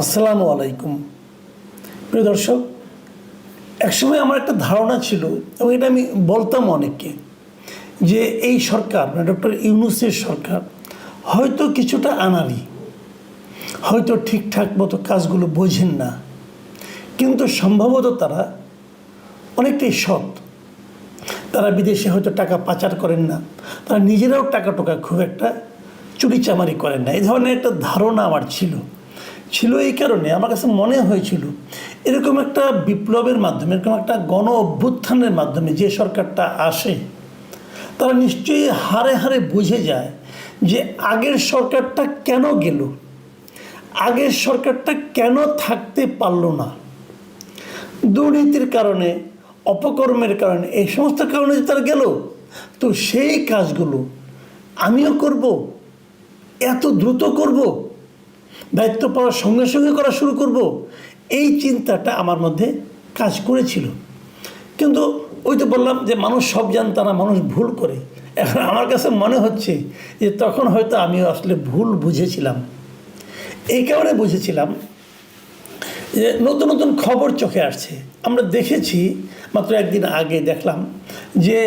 আসসালামু আলাইকুম। প্রিয় দর্শক, একসময় আমার একটা ধারণা ছিল, এবং এটা আমি বলতাম অনেককে, যে এই সরকার মানে ডক্টর ইউনুসের সরকার, হয়তো কিছুটা আনারি হয়তো ঠিকঠাক মতো কাজগুলো বোঝেন না, কিন্তু সম্ভবত তারা অনেকটাই সৎ। তারা বিদেশে হয়তো টাকা পাচার করেন না, তারা নিজেরাও টাকা টোকা খুব একটা চুরিচামারি করেন না। এই ধরনের একটা ধারণা আমার ছিল। ছিল এই কারণে, আমার কাছে মনে হয়েছিল। এরকম একটা বিপ্লবের মাধ্যমে, এরকম একটা গণ অভ্যুত্থানের মাধ্যমে যে সরকারটা আসে, তারা নিশ্চয়ই হারে হারে বুঝে যায় যে আগের সরকারটা কেন গেল, আগের সরকারটা কেন থাকতে পারল না। দুর্নীতির কারণে, অপকর্মের কারণে, এই সমস্ত কারণে তারা গেল, তো সেই কাজগুলো আমিও করব, এত দ্রুত করব দায়িত্ব পাওয়ার সঙ্গে সঙ্গে করা শুরু করব। এই চিন্তাটা আমার মধ্যে কাজ করেছিল। কিন্তু ওই তো বললাম যে মানুষ সব জানতা না, মানুষ ভুল করে। এখন আমার কাছে মনে হচ্ছে যে তখন হয়তো আমিও আসলে ভুল বুঝেছিলাম। এই কারণে বুঝেছিলাম যে নতুন নতুন খবর চোখে আসছে। আমরা দেখেছি, মাত্র একদিন আগে দেখলাম যে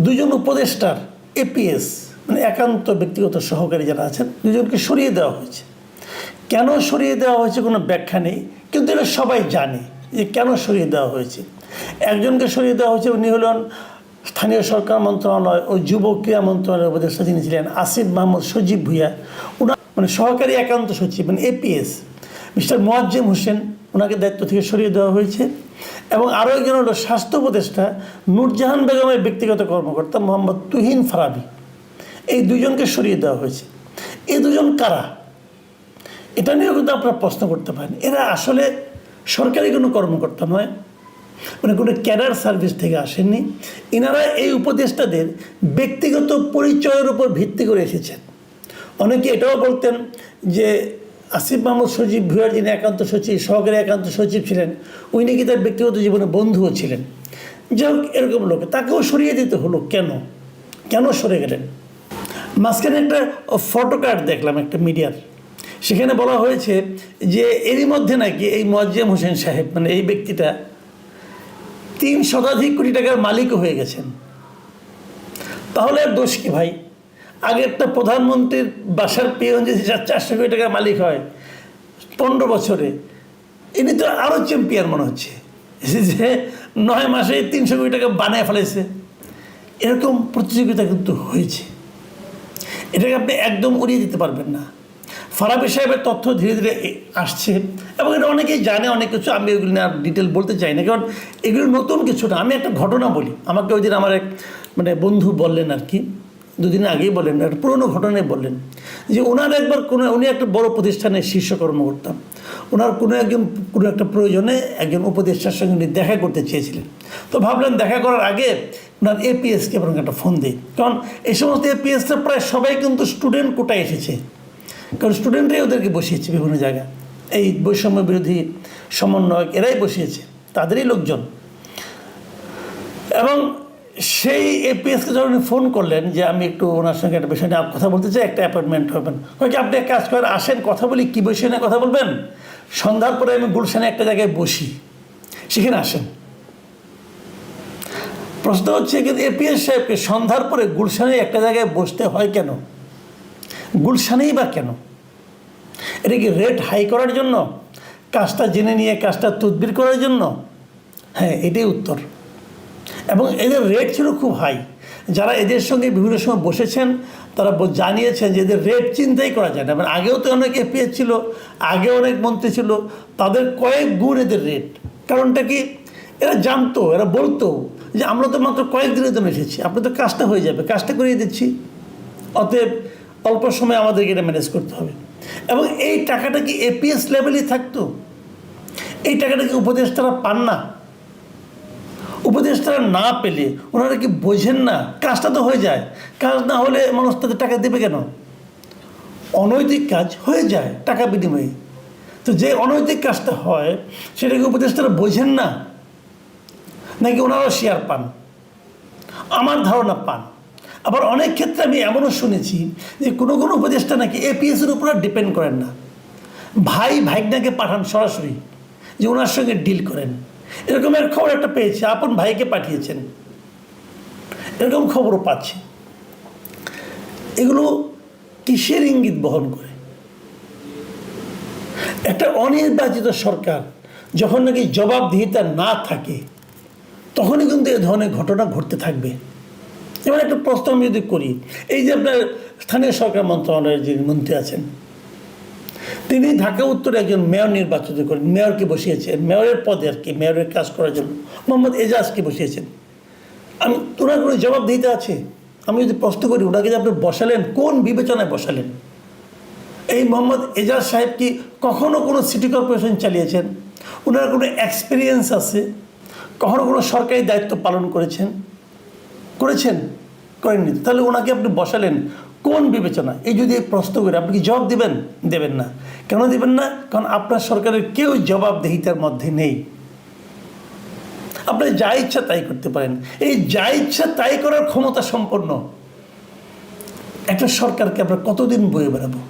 দুজন উপদেষ্টার এপিএস মানে একান্ত ব্যক্তিগত সহকারী যারা আছেন, দুজনকে সরিয়ে দেওয়া হয়েছে। কেন সরিয়ে দেওয়া হয়েছে কোনো ব্যাখ্যা নেই, কিন্তু এটা সবাই জানে যে কেন সরিয়ে দেওয়া হয়েছে। একজনকে সরিয়ে দেওয়া হয়েছে উনি হলেন স্থানীয় সরকার মন্ত্রণালয় ও যুব ক্রীড়া মন্ত্রণালয়ের উপদেষ্টা যিনি ছিলেন আসিফ মাহমুদ সজীব ভুইয়া। ওনার মানে সহকারী একান্ত সচিব মানে এপিএস। মিস্টার মোয়াজ্জেম হোসেন ওনাকে দায়িত্ব থেকে সরিয়ে দেওয়া হয়েছে। এবং আরও একজন হলো স্বাস্থ্য উপদেষ্টা নূরজাহান বেগমের ব্যক্তিগত কর্মকর্তা মোহাম্মদ তুহিন ফারাবি। এই দুজনকে সরিয়ে দেওয়া হয়েছে। এই দুজন কারা? এটা নিয়েও কিন্তু আপনারা প্রশ্ন করতে পারেন। এরা আসলে সরকারি কোনো কর্মকর্তা নয় মানে কোনো ক্যাডার সার্ভিস থেকে আসেননি। এনারা এই উপদেষ্টাদের ব্যক্তিগত পরিচয়ের উপর ভিত্তি করে এসেছেন। অনেকে এটাও বলতেন যে আসিফ মাহমুদ সচিব ভুয়ার যিনি একান্ত সচিব, সহকারী একান্ত সচিব ছিলেন, উনি নাকি তার ব্যক্তিগত জীবনে বন্ধুও ছিলেন। যাই হোক, এরকম লোক। তাকেও সরিয়ে দিতে হলো কেন? কেন সরে গেলেন? মাঝখানে একটা ফটো কার্ড দেখলাম একটা মিডিয়ার। সেখানে বলা হয়েছে যে এরই মধ্যে নাকি এই মোয়াজ্জেম হোসেন সাহেব মানে এই ব্যক্তিটা তিন শতাধিক কোটি টাকার মালিকও হয়ে গেছেন। তাহলে আর দোষ কি ভাই? আগে একটা প্রধানমন্ত্রীর বাসার যদি চার- চারশো কোটি টাকার মালিক হয়, পনেরো বছরে, ইনি তো আরও চ্যাম্পিয়ন মনে হচ্ছে। যে নয় মাসে তিনশো কোটি টাকা বানায় ফেলেছে। এরকম প্রতিযোগিতা কিন্তু হয়েছে। এটাকে আপনি একদম উড়িয়ে দিতে পারবেন না। ফারাবি সাহেবের তথ্য ধীরে ধীরে আসছে এবং এটা অনেকেই জানে, অনেক কিছু। আমি এগুলো আর ডিটেল বলতে চাই না, কারণ এগুলো নতুন কিছু না। আমি একটা ঘটনা বলি। আমাকে ওই দিন আমার এক মানে বন্ধু বললেন আর কি, দুদিন আগেই বললেন, একটা পুরোনো ঘটনায় বললেন যে ওনার একবার কোনো, উনি একটা বড় প্রতিষ্ঠানের শীর্ষ কর্মকর্তা। ওনার কোনো একজন, কোনো একটা প্রয়োজনে একজন উপদেষ্টার সঙ্গে উনি দেখা করতে চেয়েছিলেন। তো ভাবলেন দেখা করার আগে ওনার এপিএসকে বরং একটা ফোন দিই। কারণ এই সমস্ত এপিএসটা প্রায় সবাই কিন্তু স্টুডেন্ট কোটায় এসেছে। কারণ স্টুডেন্টরাই ওদেরকে বসিয়েছে বিভিন্ন জায়গায়। এই বৈষম্য বিরোধী সমন্বয়ক এরাই বসিয়েছে, তাদেরই লোকজন। এবং সেই এপিএসকে যখন ফোন করলেন যে আমি একটু ওনার সঙ্গে একটা বিষয় নিয়ে কথা বলতে চাই, একটা অ্যাপয়েন্টমেন্ট হবেন কি, আপনি এক কাজ করেন, আসেন, কথা বলি, কী বিষয় নিয়ে কথা বলবেন? সন্ধ্যার পরে আমি গুলশানে একটা জায়গায় বসি, সেখানে আসেন। প্রশ্ন হচ্ছে কিন্তু এপিএস সাহেবকে সন্ধ্যার পরে গুলশানে একটা জায়গায় বসতে হয় কেন? গুলশানেই বা কেন? এটা কি রেট হাই করার জন্য? কাজটা জেনে নিয়ে, কাজটা তদবির করার জন্য? হ্যাঁ এটাই উত্তর। এবং এদের রেট ছিল খুব হাই। যারা এদের সঙ্গে বিভিন্ন সময় বসেছেন, তারা জানিয়েছেন যে এদের রেট চিন্তাই করা যায় না। মানে আগেও তো অনেক এপিএস ছিল, আগে অনেক মন্ত্রী ছিল, তাদের কয়েক গুণ এদের রেট। কারণটা কি? এরা জানতো, এরা বলতো যে আমরা তো মাত্র কয়েক দিনের জন্য এসেছি আপনি তো কাজটা হয়ে যাবে, কাজটা করিয়ে দিচ্ছি। অতএব অল্প সময় আমাদেরকে এটা ম্যানেজ করতে হবে। এবং এই টাকাটা কি এপিএস লেভেলেই থাকতো? এই টাকাটা কি উপদেষ্টারা পান না? উপদেষ্টারা না পেলে ওনারা কি বোঝেন না? কাজটা তো হয়ে যায়। কাজ না হলে মানুষ তাদের টাকা দেবে কেন? অনৈতিক কাজ হয়ে যায় টাকা বিনিময়ে। তো যে অনৈতিক কাজটা হয় সেটাকে উপদেষ্টারা বোঝেন না? নাকি ওনারাও শেয়ার পান? আমার ধারণা পান। আবার অনেক ক্ষেত্রে আমি এমনও শুনেছি যে কোনো কোনো উপদেষ্টা নাকি এপিএসের উপর ডিপেন্ড করেন না। ভাই ভাইগনাকে পাঠান সরাসরি, যে ওনার সঙ্গে ডিল করেন। এরকম এক খবর একটা পেয়েছি, আপন ভাইকে পাঠিয়েছেন। এরকম খবরও পাচ্ছি। এগুলো কিসের ইঙ্গিত বহন করে? একটা অনির্বাচিত সরকার যখন নাকি জবাবদিহিতা না থাকে, তখনই কিন্তু এ ধরনের ঘটনা ঘটতে থাকবে। এবার একটা প্রশ্ন আমি যদি করি, এই যে আপনার স্থানীয় সরকার মন্ত্রণালয়ের যিনি মন্ত্রী আছেন, তিনি ঢাকা উত্তরে একজন মেয়র নির্বাচিত করেন। মেয়রকে বসিয়েছেন? মেয়রের পদে আর কি, মেয়রের কাজ করার জন্য। মোহাম্মদ এজাজকে বসিয়েছেন। আমি, ওনার কোনো জবাব দিতে আছে? আমি যদি প্রশ্ন করি, ওনাকে যে আপনি বসালেন, কোন বিবেচনায় বসালেন? এই মোহাম্মদ এজাজ সাহেব কি কখনো কোনো সিটি কর্পোরেশন চালিয়েছেন? ওনার কোনো এক্সপিরিয়েন্স আছে? কখনো কোনো সরকারি দায়িত্ব পালন করেছেন? করেছেন? করেননি। তাহলে ওনাকে আপনি বসালেন কোন বিবেচনা এই যদি প্রশ্ন করে, আপনি কি জবাব দেবেন? দেবেন না। কেন দেবেন না? কারণ আপনার সরকারের কেউ জবাবদেহিতার মধ্যে নেই। আপনি যা ইচ্ছা তাই করতে পারেন। এই যা ইচ্ছা তাই করার ক্ষমতা সম্পন্ন। একটা সরকারকে আমরা কতদিন বয়ে বেড়াবো?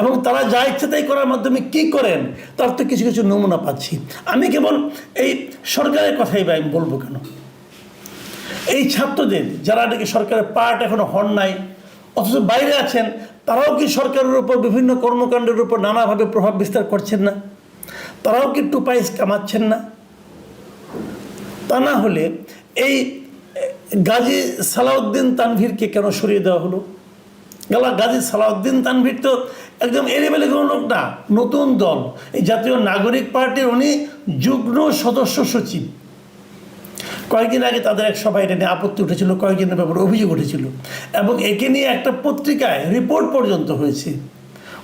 এবং তারা যা ইচ্ছা তাই করার মাধ্যমে কি করেন, তার তো কিছু কিছু নমুনা পাচ্ছি। আমি কেবল এই সরকারের কথাই আমি বলব কেন? এই ছাত্রদের যারা নাকি সরকারের পার্ট এখনও হন নাই, অথচ বাইরে আছেন, তারাও কি সরকারের উপর বিভিন্ন কর্মকাণ্ডের উপর নানাভাবে প্রভাব বিস্তার করছেন না? তারাও কি টুপাইস কামাচ্ছেন না? তা না হলে এই গাজী সালাউদ্দিন তানভীরকে কেন সরিয়ে দেওয়া হলো? গেলা, গাজী সালাউদ্দিন তানভীর তো একদম এলেবেলে কোনো লোক না, নতুন দল। এই জাতীয় নাগরিক পার্টির উনি যুগ্ম সদস্য সচিব। কয়েকদিন আগে তাদের এক সভায় এটা নিয়ে আপত্তি উঠেছিল কয়েকদিনের ব্যাপারে অভিযোগ উঠেছিল। এবং একে নিয়ে একটা পত্রিকায় রিপোর্ট পর্যন্ত হয়েছে।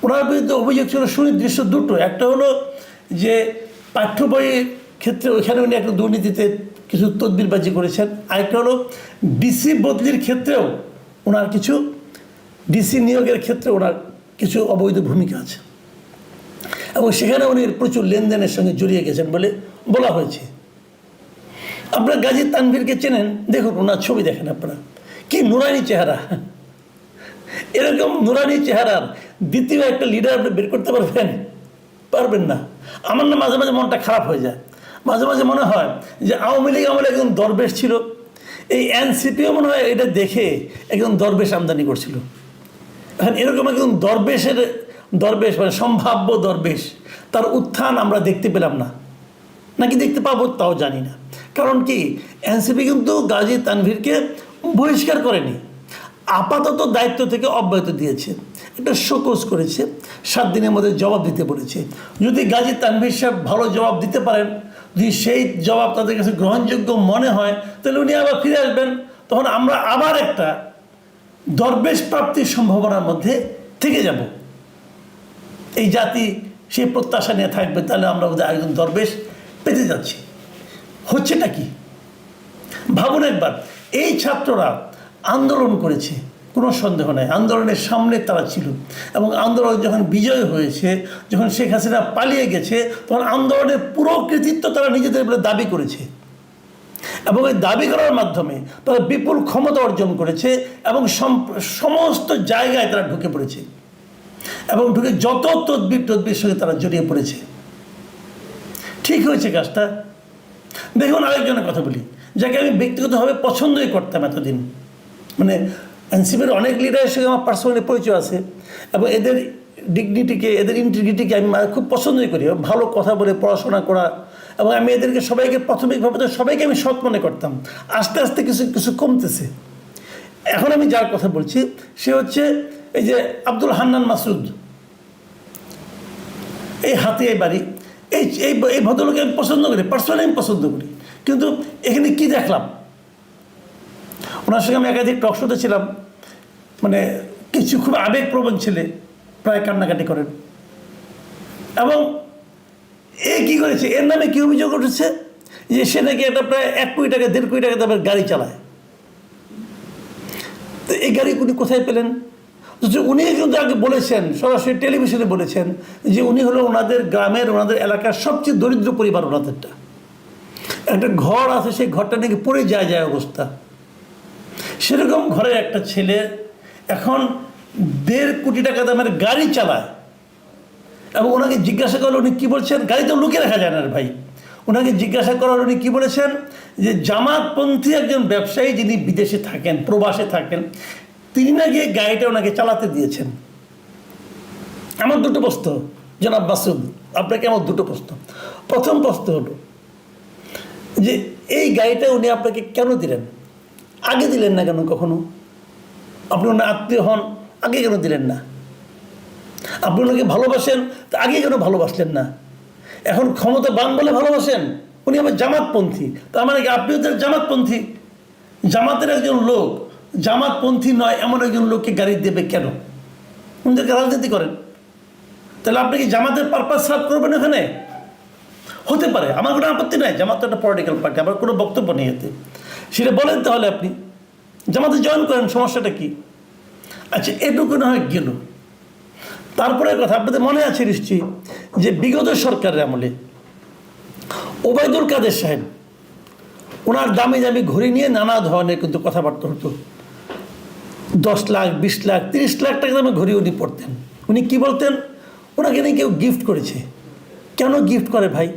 ওনার বিরুদ্ধে অভিযোগ ছিল সুনির্দিষ্ট দুটো। একটা হলো যে পাঠ্য বইয়ের ক্ষেত্রে ওইখানে উনি একটা দুর্নীতিতে কিছু তদবিরবাজি করেছেন। আরেকটা হলো ডিসি বদলির ক্ষেত্রেও ওনার কিছু, ডিসি নিয়োগের ক্ষেত্রে ওনার কিছু অবৈধ ভূমিকা আছে। এবং সেখানে উনি প্রচুর লেনদেনের সঙ্গে জড়িয়ে গেছেন বলে বলা হয়েছে। আপনার গাজী তানভীরকে চেনেন? দেখুন, ওনার ছবি দেখেন আপনারা। কি নুরানি চেহারা। এরকম নুরানি চেহারার দ্বিতীয় একটা লিডার আপনি বের করতে পারবেন? পারবেন না। আমার না মাঝে মাঝে মনটা খারাপ হয়ে যায়। মাঝে মাঝে মনে হয় যে আওয়ামী লীগ আমলে একজন দরবেশ ছিল। এই এনসিপিও মনে হয় এটা দেখে একজন দরবেশ আমদানি করছিল। এখন এরকম একজন দরবেশের দরবেশ মানে সম্ভাব্য দরবেশ, তার উত্থান আমরা দেখতে পেলাম না। নাকি দেখতে পাবো তাও জানি না। কারণ কি? এনসিপি কিন্তু গাজী তানভীরকে বহিষ্কার করেনি। আপাতত দায়িত্ব থেকে অব্যাহত দিয়েছে। এটা শোকজ করেছে। সাত দিনের মধ্যে জবাব দিতে বলেছে। যদি গাজী তানভীর সাহেব ভালো জবাব দিতে পারেন, যদি সেই জবাব তাদের কাছে গ্রহণযোগ্য মনে হয়, তাহলে উনি আবার ফিরে আসবেন। তখন আমরা আবার একটা দরবেশ প্রাপ্তির সম্ভাবনার মধ্যে থেকে যাব। এই জাতি সেই প্রত্যাশা নিয়ে থাকবে, তাহলে আমরা বোধহয় একজন দরবেশ পেতে যাচ্ছি। হচ্ছেটা কি? ভাবুন একবার, এই ছাত্ররা আন্দোলন করেছে, কোনো সন্দেহ নাই। আন্দোলনের সামনে তারা ছিল এবং আন্দোলন যখন বিজয় হয়েছে, যখন শেখ হাসিনা পালিয়ে গেছে, তখন আন্দোলনের পুরো কৃতিত্ব তারা নিজেদের বলে দাবি করেছে। এবং এই দাবি করার মাধ্যমে তারা বিপুল ক্ষমতা অর্জন করেছে এবং সম- সমস্ত জায়গায় তারা ঢুকে পড়েছে। এবং ঢুকে যত তদবির তদবির সঙ্গে তারা জড়িয়ে পড়েছে। ঠিক হয়েছে কাজটা? দেখুন, আরেকজনের কথা বলি। যাকে আমি ব্যক্তিগতভাবে পছন্দই করতাম এতদিন। মানে এনসিপির অনেক লিডারের সঙ্গে আমার পার্সোনালি পরিচয় আছে। এবং এদের ডিগনিটিকে এদের ইন্টিগ্রিটিকে আমি খুব পছন্দই করি। ভালো কথা বলে পড়াশোনা করা। এবং আমি এদেরকে সবাইকে প্রাথমিকভাবে তো সবাইকে আমি সৎ মনে করতাম। আস্তে আস্তে কিছু কিছু কমতেছে। এখন আমি যার কথা বলছি, সে হচ্ছে এই যে আব্দুল হান্নান মাসুদ। এই হাতে এই বাড়ি এই এই এই ভদ্রলোককে আমি পছন্দ করি পার্সোনালি আমি পছন্দ করি। কিন্তু এখানে কি দেখলাম? ওনার সঙ্গে আমি একাধিক টক শোতে ছিলাম। মানে কিছু খুব আবেগপ্রবণ ছেলে প্রায় কান্নাকাটি করেন। এবং এ কি করেছে? এর নামে কি অভিযোগ উঠেছে? যে সে নাকি একটা প্রায় এক কোটি টাকা, দেড় কোটি টাকা দামের গাড়ি চালায়। তো এই গাড়ি কোথায় পেলেন? উনি কিন্তু আগে বলেছেন, সরাসরি টেলিভিশনে বলেছেন যে উনি হলো ওনাদের গ্রামের, ওনাদের এলাকার সবচেয়ে দরিদ্র পরিবার ওনাদেরটা। একটা ঘর আছে, সেই ঘরটা নাকি পড়ে যায় যায় অবস্থা। সেরকম ঘরের একটা ছেলে এখন দেড় কোটি টাকা দামের গাড়ি চালায়। এবং ওনাকে জিজ্ঞাসা করলে উনি কী বলছেন? গাড়ি তো লুকিয়ে রাখা যায় না ভাই। ওনাকে জিজ্ঞাসা করার উনি কী বলেছেন? যে জামাতপন্থী একজন ব্যবসায়ী যিনি বিদেশে থাকেন, প্রবাসে থাকেন তিনি না গিয়ে গাড়িটা ওনাকে চালাতে দিয়েছেন। আমার দুটো প্রশ্ন, জনাব বাসুদ আপনাকে আমার দুটো প্রশ্ন। প্রথম প্রশ্ন হলো যে, এই গাড়িটা উনি আপনাকে কেন দিলেন? আগে দিলেন না কেন কখনো? আপনি ওনার আত্মীয় হন, আগে কেন দিলেন না? আপনি ওনাকে ভালোবাসেন, তা আগে কেন ভালোবাসলেন না? এখন ক্ষমতা বান বলে ভালোবাসেন? উনি আমার জামাতপন্থী, তার মানে কি আপনিও জামাতপন্থী? জামাতের একজন লোক জামাতপন্থী নয়, এমন একজন লোককে গাড়ি দেবে কেন? উনিদেরকে রাজনীতি করেন। তাহলে আপনি কি জামাতের পারপাস সার্ভ করবেন এখানে? হতে পারে, আমার কোনো আপত্তি নাই, জামাত তো একটা পলিটিক্যাল পার্টি আমার কোনো বক্তব্য নেই এতে। সেটা বলেন তাহলে আপনি, জামাতে জয়েন করেন, সমস্যাটা কি? আচ্ছা এটুকু না হয় গেল। তারপরে কথা, আপনাদের মনে আছে নিশ্চয়ই যে বিগত সরকারের আমলে ওবায়দুল কাদের সাহেব, ওনার দামি দামি ঘড়ি নিয়ে নানা ধরনের কিন্তু কথাবার্তা হতো। দশ লাখ, বিশ লাখ, তিরিশ লাখ টাকা দামে ঘড়ি উনি পড়তেন। উনি কি বলতেন? ওনাকে নিয়ে কেউ গিফট করেছে। কেন গিফট করে ভাই?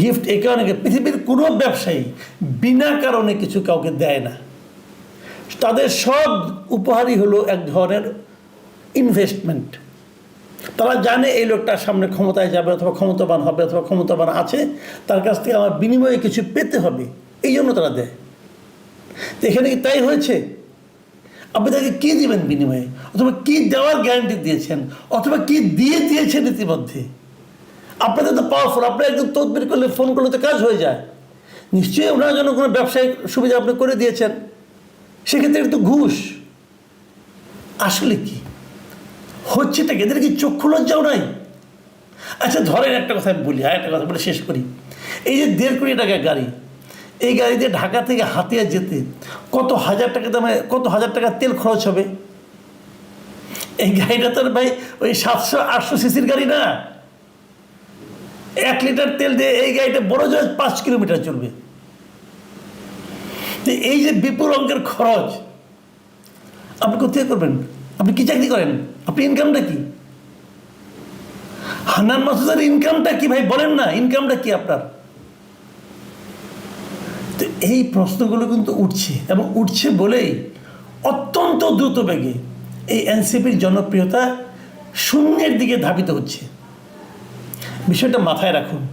গিফট এই কারণে পৃথিবীর কোনো ব্যবসায়ী বিনা কারণে কিছু কাউকে দেয় না। তাদের সব উপহারই হলো এক ধরনের ইনভেস্টমেন্ট তারা জানে এই লোকটা সামনে ক্ষমতায় যাবে অথবা ক্ষমতাবান হবে অথবা ক্ষমতাবান আছে, তার কাছ থেকে আমার বিনিময়ে কিছু পেতে হবে, এই জন্য তারা দেয়। এখানে কি তাই হয়েছে? আপনি তাকে কী দিবেন বিনিময়ে? অথবা কী দেওয়ার গ্যারান্টি দিয়েছেন? অথবা কী দিয়ে দিয়েছেন ইতিমধ্যে? আপনাদের তো পাওয়ারফুল আপনি একদম তদবির করলে ফোন করলে তো কাজ হয়ে যায়। নিশ্চয়ই ওনার জন্য কোনো ব্যবসায়িক সুবিধা আপনি করে দিয়েছেন। সেক্ষেত্রে একটু ঘুষ। আসলে কি? হচ্ছেটা এদের কি চক্ষু লজ্জাও নাই? আচ্ছা ধরেন একটা কথা আমি বলি আর একটা কথা বলে শেষ করি। এই যে দেড় কোটি টাকা গাড়ি এই গাড়ি দিয়ে ঢাকা থেকে হাতিয়া যেতে কত হাজার টাকা দামে, কত হাজার টাকা তেল খরচ হবে? এই গাড়িটা তো ভাই ওই সাতশো, আটশো সিসির গাড়ি না। এক লিটার তেল দিয়ে এই গাড়িটা বড় জয় পাঁচ কিলোমিটার চলবে। তো এই যে বিপুল অঙ্কের খরচ, আপনি কোথায় করবেন? আপনি কি চাকরি করেন? আপনি ইনকামটা কি? হান্নান মাসুদের ইনকামটা কি ভাই? বলেন না ইনকামটা কি আপনার? এই প্রশ্নগুলো কিন্তু উঠছে এবং উঠছে বলেই অত্যন্ত দ্রুত বেগে এই এনসিপির জনপ্রিয়তা শূন্যের দিকে ধাবিত হচ্ছে। বিষয়টা মাথায় রাখুন।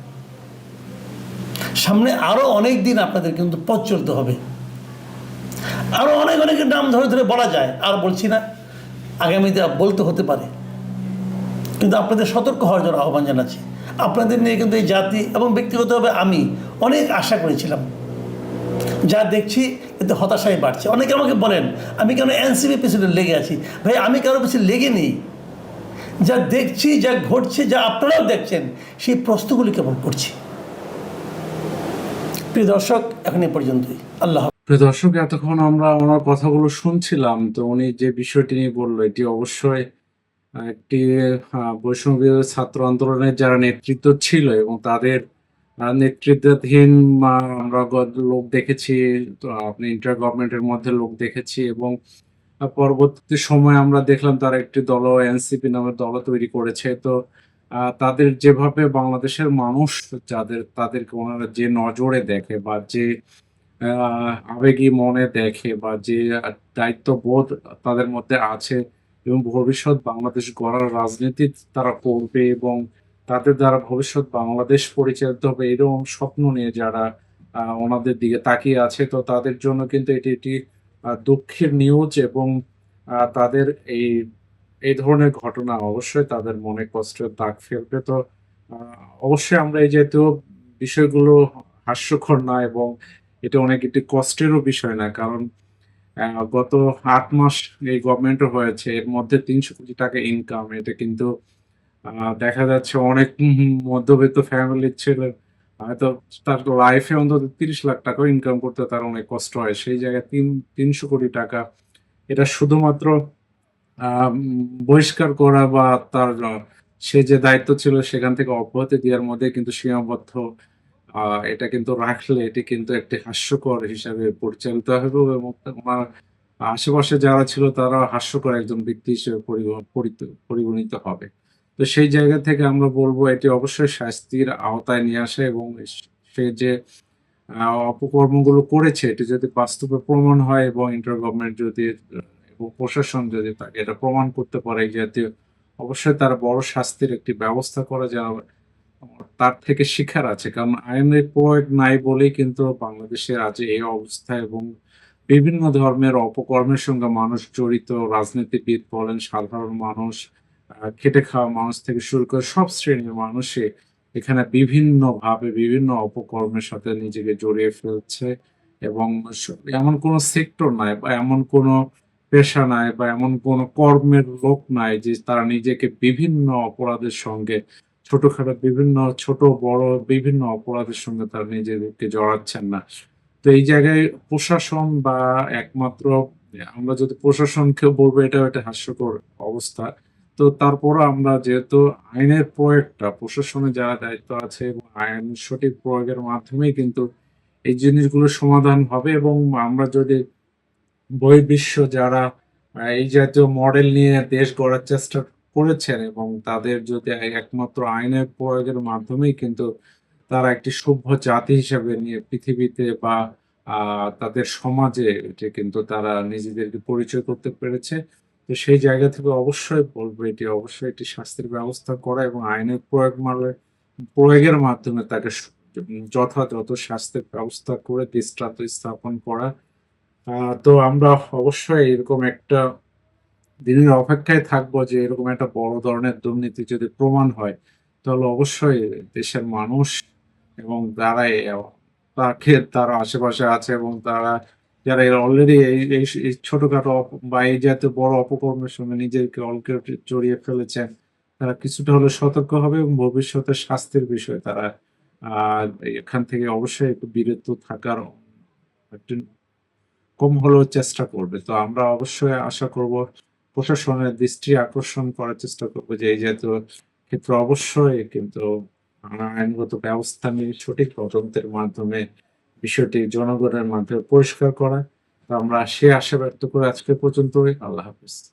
সামনে আরও অনেক দিন আপনাদের কিন্তু পথ চলতে হবে। আরও অনেক অনেকের নাম ধরে ধরে বলা যায়, আর বলছি না, আগামীতে বলতে হতে পারে। কিন্তু আপনাদের সতর্ক হওয়ার জন্য আহ্বান জানাচ্ছি। আপনাদের নিয়ে কিন্তু এই জাতি এবং ব্যক্তিগতভাবে আমি অনেক আশা করেছিলাম। যা দেখছি এতে হতাশাই বাড়ছে। অনেকে আমাকে বলেন, আমি কেন এনসিপি পিছনে লেগে আছি? ভাই, আমি কারও পিছনে লেগে নেই। যা দেখছি, যা ঘটছে, যা আপনারাও দেখছেন, সেই প্রশ্নগুলি কেমন করছি। প্রিয় দর্শক, এখন এ পর্যন্তই। আল্লাহ। প্রিয় দর্শক, এতক্ষণ আমরা ওনার কথাগুলো শুনছিলাম, তো উনি যে বিষয়টি নিয়ে বলল, এটি অবশ্যই একটি বৈষম্য ছাত্র আন্দোলনের যারা নেতৃত্ব ছিল এবং তাদের নেতৃত্বাধীন আমরা লোক দেখেছি আপনি ইন্টার গভর্নমেন্টের মধ্যে লোক দেখেছি এবং পরবর্তী সময় আমরা দেখলাম তারা একটি দল এনসিপি নামের দল তৈরি করেছে। তো তাদের যেভাবে বাংলাদেশের মানুষ যাদের, তাদেরকে ওনারা যে নজরে দেখে বা যে আবেগী মনে দেখে বা যে দায়িত্ববোধ তাদের মধ্যে আছে এবং ভবিষ্যৎ বাংলাদেশ গড়ার রাজনীতি তারা করবে এবং তাদের দ্বারা ভবিষ্যৎ বাংলাদেশ পরিচালিত হবে এরকম স্বপ্ন নিয়ে যারা ওনাদের দিকে তাকিয়ে আছে, তো তাদের জন্য কিন্তু এটি একটি দুঃখের নিউজ এবং তাদের এই এই ধরনের ঘটনা অবশ্যই তাদের মনে কষ্টের দাগ ফেলবে। তো অবশ্যই আমরা এই জাতীয় বিষয়গুলো হাস্যকর না এবং এটা অনেক একটি কষ্টেরও বিষয় না, কারণ গত আট মাস এই গভর্নমেন্টও হয়েছে, এর মধ্যে তিনশো কোটি টাকা ইনকাম এটা কিন্তু দেখা যাচ্ছে অনেক মধ্যবিত্ত ফ্যামিলির ছেলে, হয়তো তার লাইফে অন্তত তিরিশ লাখ টাকা ইনকাম করতে তার অনেক কষ্ট হয়। সেই জায়গায় তিন, তিনশো কোটি টাকা, এটা শুধুমাত্র বহিষ্কার করা বা তার, সে যে দায়িত্ব ছিল সেখান থেকে অব্যাহতি দেওয়ার মধ্যে কিন্তু সীমাবদ্ধ এটা কিন্তু রাখলে এটি কিন্তু একটি হাস্যকর হিসাবে পরিচালিত হবে এবং ওনার আশেপাশে যারা ছিল তারা হাস্যকর একজন ব্যক্তি হিসেবে পরিগণিত হবে। তো সেই জায়গা থেকে আমরা বলব এটি অবশ্যই শাস্তির আওতায় নিয়ে আসে এবং সে যে অপকর্মগুলো করেছে, এটি যদি বাস্তবে প্রমাণ হয় এবং ইন্টার গভর্নমেন্ট যদি, এবং প্রশাসন যদি তাকে এটা প্রমাণ করতে পারে জাতীয়, অবশ্যই তার বড় শাস্তির একটি ব্যবস্থা করা যেন তার থেকে শিক্ষার আছে। কারণ আইনের প্রয়োগ নাই বলেই কিন্তু বাংলাদেশের আজ এই অবস্থা এবং বিভিন্ন ধর্মের অপকর্মের সঙ্গে মানুষ জড়িত, রাজনীতিবিদ বলেন, সাধারণ মানুষ খেটে খাওয়া মানুষ থেকে শুরু করে সব শ্রেণির মানুষই এখানে বিভিন্ন ভাবে বিভিন্ন অপকর্মের সাথে নিজেকে জড়িয়ে ফেলছে এবং এমন কোনো সেক্টর নাই বা এমন কোনো পেশা নাই বা এমন কোনো কর্মের লোক নাই যে তারা নিজেকে বিভিন্ন অপরাধের সঙ্গে, ছোটখাটো বিভিন্ন, ছোট, বড় বিভিন্ন অপরাধের সঙ্গে তারা নিজেদেরকে জড়াচ্ছেন না। তো এই জায়গায় প্রশাসন বা একমাত্র, আমরা যদি প্রশাসনকে বলব এটা একটা হাস্যকর অবস্থা। তো তারপর আমরা যেহেতু আইনের প্রয়োগটা, প্রশাসনে যারা দায়িত্ব আছে এবং আইন সঠিক প্রয়োগের মাধ্যমেই কিন্তু এই জিনিসগুলো সমাধান হবে এবং আমরা যদি বহির্বিশ্ব যারা এই জাতীয় মডেল নিয়ে দেশ গড়ার চেষ্টা করেছেন এবং তাদের যদি একমাত্র আইনের প্রয়োগের মাধ্যমেই কিন্তু তারা একটি সভ্য জাতি হিসেবে নিয়ে পৃথিবীতে বা তাদের সমাজে কিন্তু তারা নিজেদেরকে পরিচয় করতে পেরেছে তো সেই জায়গা থেকে অবশ্যই বলব এটি, অবশ্যই একটি শাস্তির ব্যবস্থা করা এবং আইনের প্রয়োগ মালে, প্রয়োগের মাধ্যমে তাকে যথাযথ শাস্তির ব্যবস্থা করে দৃষ্টান্ত স্থাপন করা। তো আমরা অবশ্যই এরকম একটা দিনের অপেক্ষায় থাকব যে এরকম একটা বড় ধরনের দুর্নীতি যদি প্রমাণ হয়, তাহলে অবশ্যই দেশের মানুষ এবং এ- তাকে, তারা আশেপাশে আছে এবং তারা যারা অলরেডি এই ছোটখাটো বা এই জাতীয় বড় অপকর্মের সঙ্গে নিজেকে অলরেডি জড়িয়ে ফেলেছেন, তারা কিছুটা হলে সতর্ক হবে এবং ভবিষ্যতে শাস্তির বিষয়ে তারা এখান থেকে অবশ্যই একটু বিরত থাকার একটু কম হলেও চেষ্টা করবে। তো আমরা অবশ্যই আশা করব, প্রশাসনের দৃষ্টি আকর্ষণ করার চেষ্টা করব যে এই জাতীয় ক্ষেত্রে অবশ্যই কিন্তু আইনগত ব্যবস্থা নিয়ে সঠিক তদন্তের মাধ্যমে বিষয়টি জনগণের মাধ্যমে পরিষ্কার করা। আমরা সে আশা ব্যক্ত করে আজকে পর্যন্তই। আল্লাহ হাফিজ।